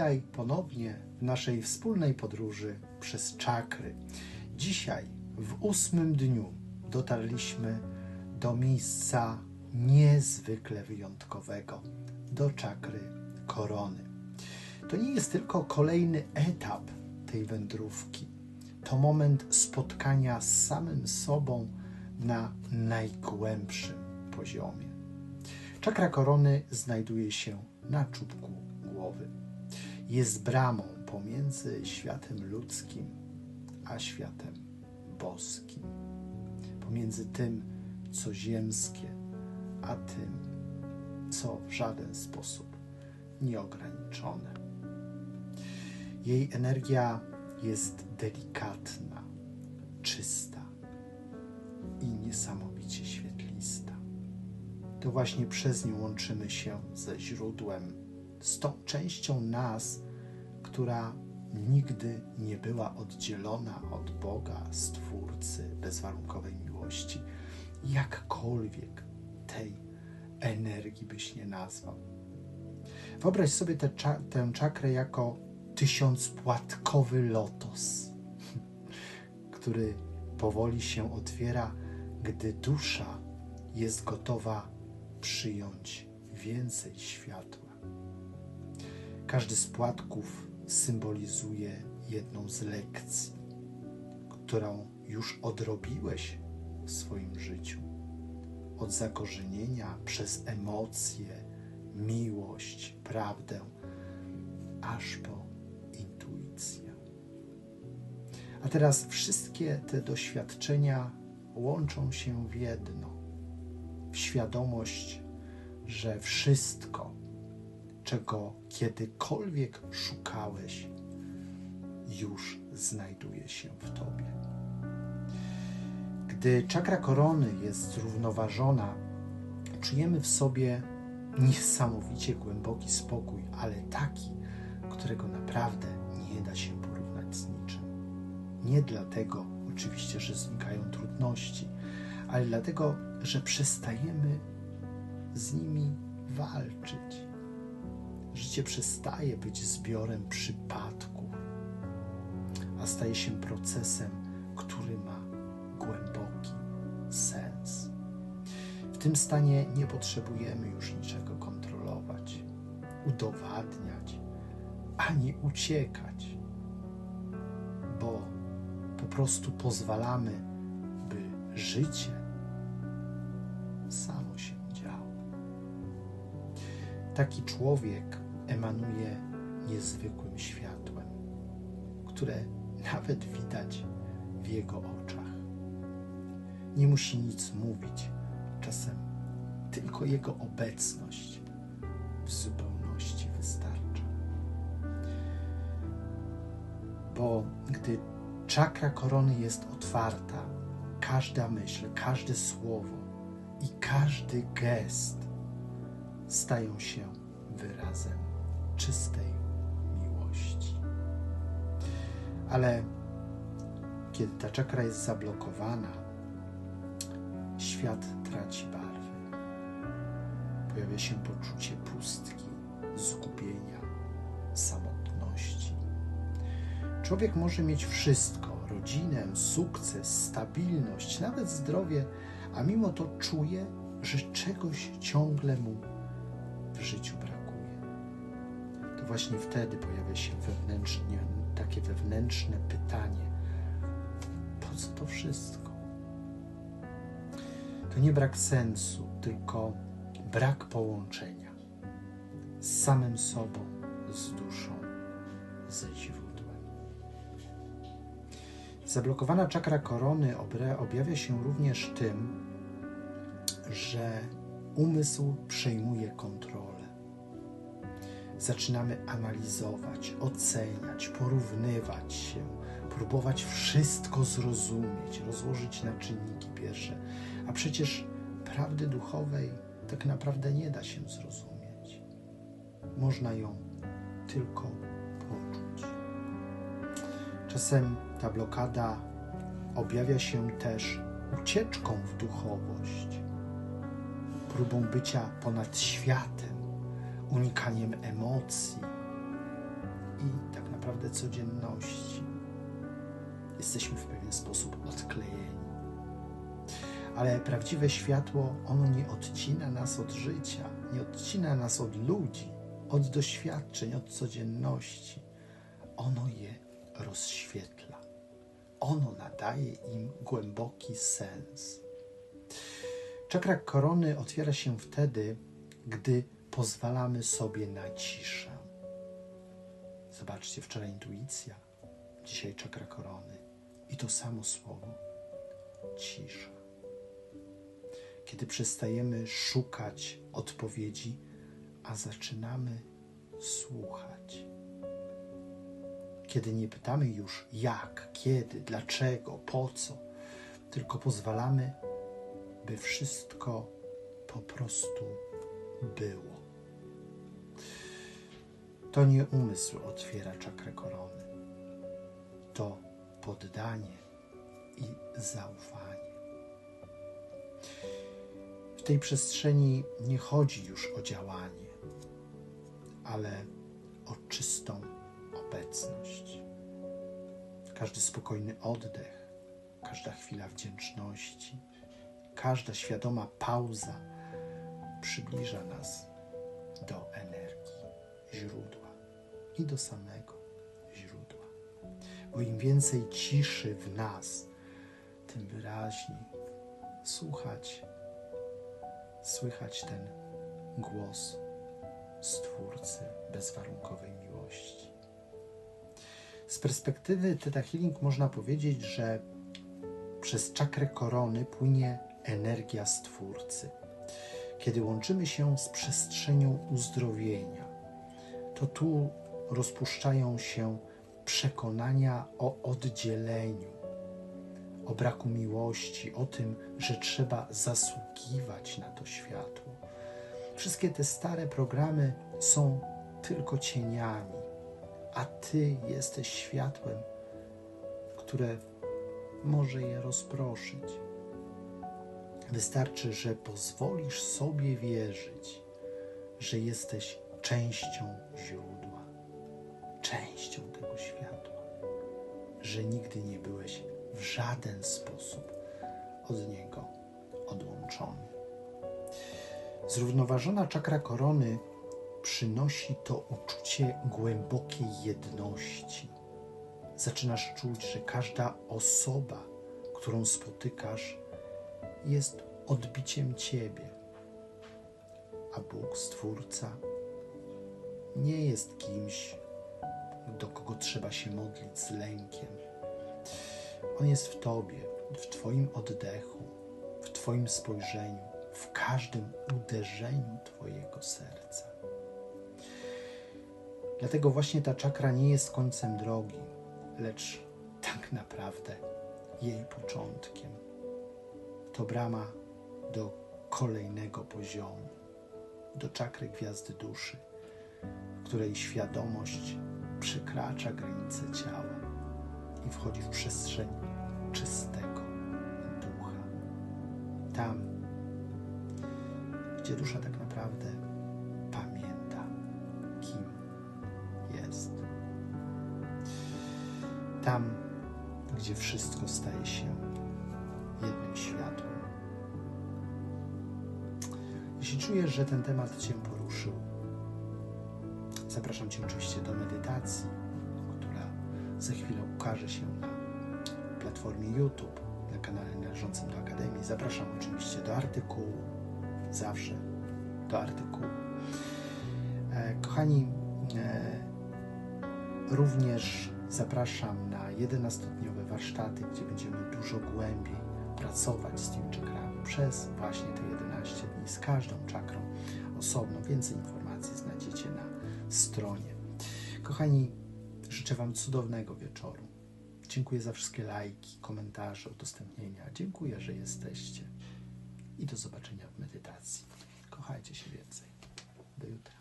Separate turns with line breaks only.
witaj ponownie w naszej wspólnej podróży przez czakry. Dzisiaj, w ósmym dniu, dotarliśmy do miejsca niezwykle wyjątkowego, do czakry korony. To nie jest tylko kolejny etap tej wędrówki, to moment spotkania z samym sobą na najgłębszym poziomie. Czakra korony znajduje się na czubku głowy. Jest bramą pomiędzy światem ludzkim a światem boskim. Pomiędzy tym, co ziemskie, a tym, co w żaden sposób nieograniczone. Jej energia jest delikatna, czysta i niesamowicie świetlista. To właśnie przez nią łączymy się ze źródłem, z tą częścią nas, która nigdy nie była oddzielona od Boga, Stwórcy, bezwarunkowej miłości. Jakkolwiek tej energii byś nie nazwał. Wyobraź sobie tę, tę czakrę jako tysiącpłatkowy lotos, który powoli się otwiera, gdy dusza jest gotowa przyjąć więcej światła. Każdy z płatków symbolizuje jedną z lekcji, którą już odrobiłeś w swoim życiu. Od zakorzenienia przez emocje, miłość, prawdę, aż po intuicję. A teraz wszystkie te doświadczenia łączą się w jedno w świadomość, że wszystko, czego kiedykolwiek szukałeś, już znajduje się w Tobie. Gdy czakra korony jest zrównoważona, czujemy w sobie niesamowicie głęboki spokój, ale taki, którego naprawdę nie da się porównać z niczym. Nie dlatego, oczywiście, że znikają trudności, ale dlatego, że przestajemy z nimi walczyć. Życie przestaje być zbiorem przypadków, a staje się procesem, który ma głęboki sens. W tym stanie nie potrzebujemy już niczego kontrolować, udowadniać ani uciekać, bo po prostu pozwalamy, by życie samo się działo. Taki człowiek emanuje niezwykłym światłem, które nawet widać w jego oczach. Nie musi nic mówić, czasem tylko jego obecność w zupełności wystarcza. Bo gdy czakra korony jest otwarta, każda myśl, każde słowo i każdy gest stają się wyrazem czystej miłości. Ale kiedy ta czakra jest zablokowana, świat traci barwy. Pojawia się poczucie pustki, zgubienia, samotności. Człowiek może mieć wszystko: rodzinę, sukces, stabilność, nawet zdrowie, a mimo to czuje, że czegoś ciągle mu w życiu brakuje. Właśnie wtedy pojawia się wewnętrznie takie wewnętrzne pytanie: po co to wszystko? To nie brak sensu, tylko brak połączenia z samym sobą, z duszą, ze źródłem. Zablokowana czakra korony objawia się również tym, że umysł przejmuje kontrolę. Zaczynamy analizować, oceniać, porównywać się, próbować wszystko zrozumieć, rozłożyć na czynniki pierwsze. A przecież prawdy duchowej tak naprawdę nie da się zrozumieć. Można ją tylko poczuć. Czasem ta blokada objawia się też ucieczką w duchowość, próbą bycia ponad światem, unikaniem emocji, i tak naprawdę codzienności. Jesteśmy w pewien sposób odklejeni. Ale prawdziwe światło, ono nie odcina nas od życia, nie odcina nas od ludzi, od doświadczeń, od codzienności. Ono je rozświetla. Ono nadaje im głęboki sens. Czakra korony otwiera się wtedy, gdy pozwalamy sobie na ciszę. Zobaczcie, wczoraj intuicja, dzisiaj czakra korony i to samo słowo cisza. Kiedy przestajemy szukać odpowiedzi, a zaczynamy słuchać. Kiedy nie pytamy już jak, kiedy, dlaczego, po co, tylko pozwalamy, by wszystko po prostu było. To nie umysł otwiera czakrę korony, to poddanie i zaufanie. W tej przestrzeni nie chodzi już o działanie, ale o czystą obecność. Każdy spokojny oddech, każda chwila wdzięczności, każda świadoma pauza przybliża nas i do samego źródła. Bo im więcej ciszy w nas, tym wyraźniej słuchać, słychać ten głos Stwórcy bezwarunkowej miłości. Z perspektywy Theta Healing można powiedzieć, że przez czakrę korony płynie energia Stwórcy. Kiedy łączymy się z przestrzenią uzdrowienia, to tu rozpuszczają się przekonania o oddzieleniu, o braku miłości, o tym, że trzeba zasługiwać na to światło. Wszystkie te stare programy są tylko cieniami, a Ty jesteś światłem, które może je rozproszyć. Wystarczy, że pozwolisz sobie wierzyć, że jesteś częścią źródła, częścią tego światła, że nigdy nie byłeś w żaden sposób od niego odłączony. Zrównoważona czakra korony przynosi to uczucie głębokiej jedności. Zaczynasz czuć, że każda osoba, którą spotykasz, jest odbiciem Ciebie, a Bóg, Stwórca, nie jest kimś, do kogo trzeba się modlić z lękiem. On jest w Tobie, w Twoim oddechu, w Twoim spojrzeniu, w każdym uderzeniu Twojego serca. Dlatego właśnie ta czakra nie jest końcem drogi, lecz tak naprawdę jej początkiem. To brama do kolejnego poziomu, do czakry gwiazdy duszy, w której świadomość przekracza granice ciała i wchodzi w przestrzeń czystego ducha. Tam, gdzie dusza tak naprawdę pamięta, kim jest. Tam, gdzie wszystko staje się jednym światłem. Jeśli czujesz, że ten temat Cię poruszył, zapraszam Cię oczywiście do medytacji, która za chwilę ukaże się na platformie YouTube, na kanale należącym do Akademii. Zapraszam oczywiście do artykułu, zawsze do artykułu. E, kochani, e, również zapraszam na 11-dniowe warsztaty, gdzie będziemy dużo głębiej pracować z tymi czakrami przez właśnie te 11 dni, z każdą czakrą osobno. Więcej informacji znajdziecie na stronie. Kochani, życzę Wam cudownego wieczoru. Dziękuję za wszystkie lajki, komentarze, udostępnienia. Dziękuję, że jesteście. I do zobaczenia w medytacji. Kochajcie się więcej. Do jutra.